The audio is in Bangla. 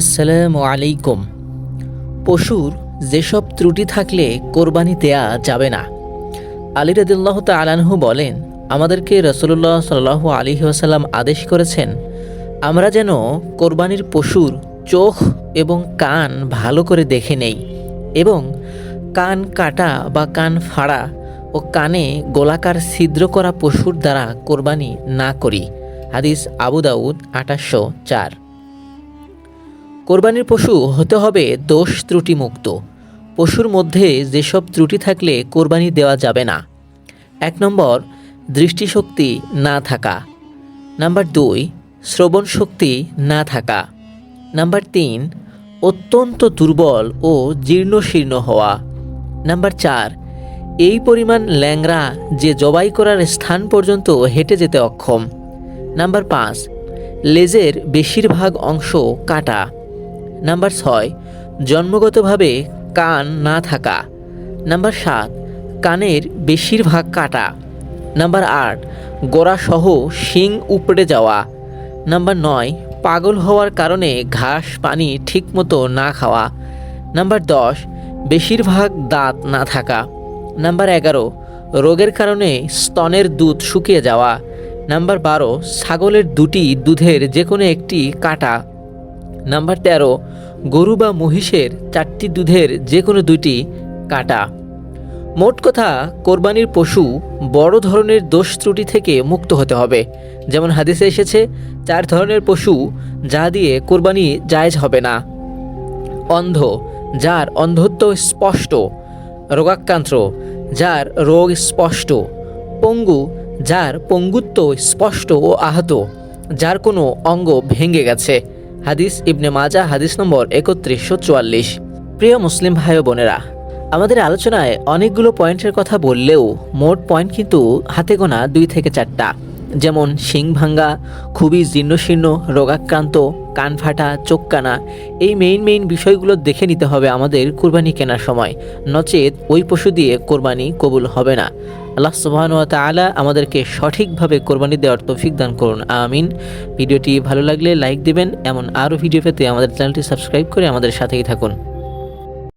আসসালামু আলাইকুম। পশুর যেসব ত্রুটি থাকলে কোরবানি দেয়া যাবে না। আলী রদুল্লাহ তালানহু বলেন, আমাদেরকে রসুল্লাহ সাল্লাহ আলী আসাল্লাম আদেশ করেছেন, আমরা যেন কোরবানির পশুর চোখ এবং কান ভালো করে দেখে নেই এবং কান কাটা বা কান ফাড়া ও কানে গোলাকার ছিদ্র করা পশুর দ্বারা কোরবানি না করি। হাদিস আবু দাউদ আঠাশশো চার। কোরবানির পশু হতে হবে দোষ ত্রুটি মুক্ত পশুর মধ্যে যেসব ত্রুটি থাকলে কোরবানি দেওয়া যাবে না। এক নম্বর, দৃষ্টিশক্তি না থাকা। নাম্বার দুই, শ্রবণ শক্তি না থাকা। নাম্বার তিন, অত্যন্ত দুর্বল ও জীর্ণশীর্ণ হওয়া। নাম্বার চার, এই পরিমাণ ল্যাংরা যে জবাই করার স্থান পর্যন্ত হেঁটে যেতে অক্ষম। নাম্বার পাঁচ, লেজের বেশিরভাগ অংশ কাটা। নাম্বার ছয়, জন্মগতভাবে কান না থাকা। নাম্বার সাত, কানের বেশিরভাগ কাটা। নাম্বার আট, গোড়াসহ শিং উপড়ে যাওয়া। নাম্বার নয়, পাগল হওয়ার কারণে ঘাস পানি ঠিকমতো না খাওয়া। নাম্বার দশ, বেশিরভাগ দাঁত না থাকা। নাম্বার এগারো, রোগের কারণে স্তনের দুধ শুকিয়ে যাওয়া। নাম্বার বারো, ছাগলের দুটি দুধের যে কোনো একটি কাটা। নাম্বার তেরো, গরু বা মহিষের চারটি দুধের যে কোনো দুইটি কাটা। মোট কথা, কোরবানির পশু বড় ধরনের দোষ ত্রুটি থেকে মুক্ত হতে হবে। যেমন হাদিসে এসেছে, চার ধরনের পশু যা দিয়ে কোরবানি জায়জ হবে না। অন্ধ, যার অন্ধত্ব স্পষ্ট। রোগাক্রান্ত, যার রোগ স্পষ্ট। পঙ্গু, যার পঙ্গুত্ব স্পষ্ট ও আহত, যার কোনো অঙ্গ ভেঙে গেছে। হাদিস ইবনে মাজা, হাদিস নম্বর একত্রিশশো চুয়াল্লিশ। প্রিয় মুসলিম ভাই বোনেরা, আমাদের আলোচনায় অনেকগুলো পয়েন্টের কথা বললেও মোট পয়েন্ট কিন্তু হাতে গোনা দুই থেকে চারটা। যেমন শিং ভাঙ্গা, খুবই জীর্ণশীর্ণ, রোগাক্রান্ত, কান ফাটা, চোখ কানা, এই মেইন মেইন বিষয়গুলো দেখে নিতে হবে আমাদের কোরবানি কেনার সময়। নচেত ওই পশু দিয়ে কোরবানি কবুল হবে না। আল্লাহ সুবাহানুয়া তালা আমাদেরকে সঠিকভাবে কোরবানি দেওয়ার তৌফিক দান করুন, আমিন। ভিডিওটি ভালো লাগলে লাইক দেবেন, এমন আরও ভিডিও পেতে আমাদের চ্যানেলটি সাবস্ক্রাইব করে আমাদের সাথেই থাকুন।